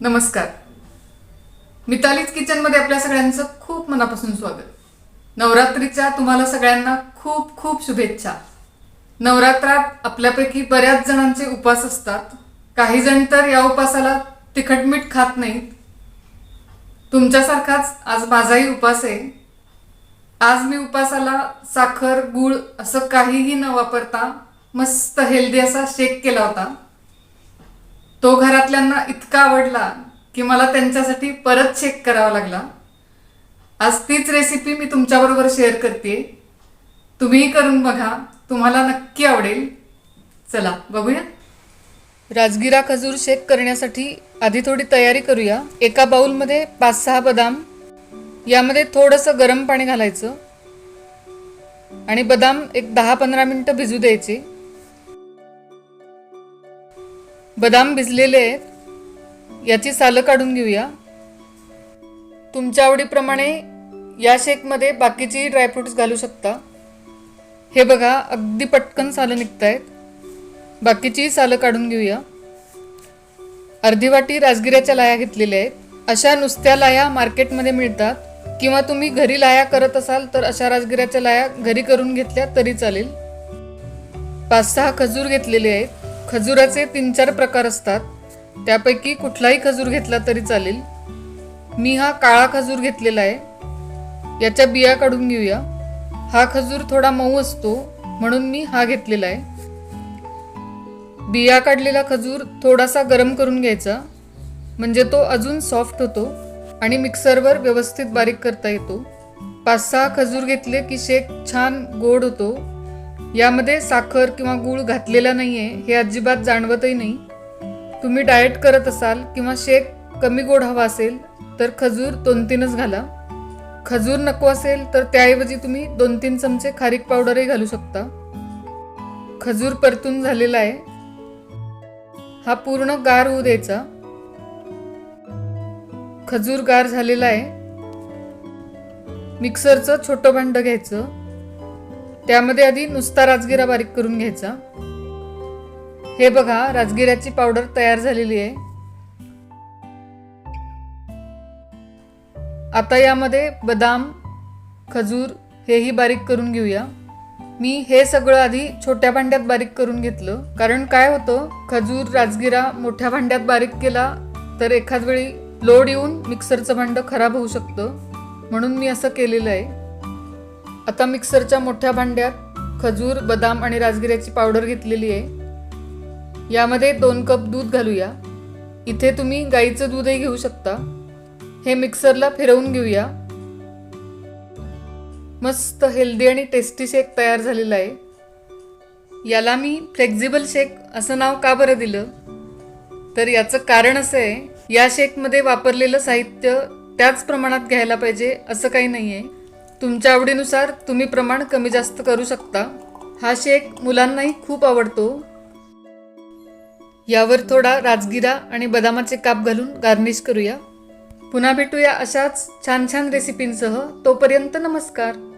नमस्कार. मितालीच किचनमध्ये आपल्या सगळ्यांचं खूप मनापासून स्वागत. नवरात्रीच्या तुम्हाला सगळ्यांना खूप खूप शुभेच्छा. नवरात्रात आपल्यापैकी बऱ्याच जणांचे उपास असतात. काही जण तर या उपासाला तिखट मीठ खात नाहीत. तुमच्यासारखाच आज माझाही उपास आहे. आज मी उपासाला साखर गूळ असं काहीही न वापरता मस्त हेल्दी असा शेक केला होता. तो घरातल्यांना इतका आवडला की मला त्यांच्यासाठी परत चेक करावा लागला. आज तीच रेसिपी मी तुमच्याबरोबर शेअर करते. तुम्हीही करून बघा. तुम्हाला नक्की आवडेल. चला बघूया. राजगिरा खजूर शेक करण्यासाठी आधी थोडी तयारी करूया. एका बाऊलमध्ये पाच सहा बदाम. यामध्ये थोडंसं गरम पाणी घालायचं. आणि बदाम एक दहा पंधरा मिनटं भिजू द्यायचे. बदाम भिजलेले आहेत. याची सालं काढून घेऊया. तुमच्या आवडीप्रमाणे या शेकमध्ये बाकीची ड्रायफ्रुट्स घालू शकता. हे बघा अगदी पटकन सालं निघत आहेत बाकीचीही सालं काढून घेऊया. अर्धी वाटी राजगिऱ्याच्या लाया घेतलेल्या आहेत. अशा नुसत्या लाया मार्केटमध्ये मिळतात. किंवा तुम्ही घरी लाया करत असाल तर अशा राजगिऱ्याच्या लाया घरी करून घेतल्या तरी चालेल. पाच सहा खजूर घेतलेले आहेत. खजुराचे तीन चार प्रकार असतात. त्यापैकी कुठलाही खजूर घेतला तरी चालेल. मी हा काळा खजूर घेतलेला आहे. याच्या बिया काढून घेऊया. हा खजूर थोडा मऊ असतो म्हणून मी हा घेतलेला आहे. बिया काढलेला खजूर थोडासा गरम करून घ्यायचा. म्हणजे तो अजून सॉफ्ट होतो आणि मिक्सरवर व्यवस्थित बारीक करता येतो. पाच सहा खजूर घेतले की शेक छान गोड होतो. यामध्ये साखर किंवा गूळ घातलेला नाही आहे हे अजिबात जाणवतही नाही. तुम्ही डाएट करत असाल किंवा शेक कमी गोड हवा असेल तर खजूर दोन तीनच घाला. खजूर नको असेल तर त्याऐवजी तुम्ही दोन तीन चमचे खारीक पावडरही घालू शकता. खजूर परतून झालेला आहे. हा पूर्ण गार होऊ द्यायचा. खजूर गार झालेला आहे. मिक्सरचं छोटं भांडं घ्यायचं. त्यामध्ये आधी नुसता राजगिरा बारीक करून घ्यायचा. हे बघा राजगिऱ्याची पावडर तयार झालेली आहे. आता यामध्ये बदाम खजूर हेही बारीक करून घेऊया. मी हे सगळं आधी छोट्या भांड्यात बारीक करून घेतलं. कारण काय होतं खजूर राजगिरा मोठ्या भांड्यात बारीक केला तर एखाद वेळी लोड येऊन मिक्सरचं भांडं खराब होऊ शकतं. म्हणून मी असं केलेलं आहे. आता मिक्सरच्या मोठ्या भांड्यात खजूर बदाम आणि राजगिऱ्याची पावडर घेतलेली आहे. यामध्ये दोन कप दूध घालूया. इथे तुम्ही गाईचं दूधही घेऊ शकता. हे मिक्सरला फिरवून घेऊया. मस्त हेल्दी आणि टेस्टी शेक तयार झालेला आहे. याला मी फ्लेक्झिबल शेक असं नाव का बरं दिलं? तर याचं कारण असं आहे या शेकमध्ये वापरलेलं साहित्य त्याच प्रमाणात घ्यायला पाहिजे असं काही नाही आहे तुमच्या आवडीनुसार तुम्ही प्रमाण कमी जास्त करू शकता. हा शेक मुलांनाही खूप आवडतो. यावर थोडा राजगिरा आणि बदामाचे काप घालून गार्निश करूया. पुन्हा भेटूया अशाच छान छान रेसिपींसह तोपर्यंत नमस्कार.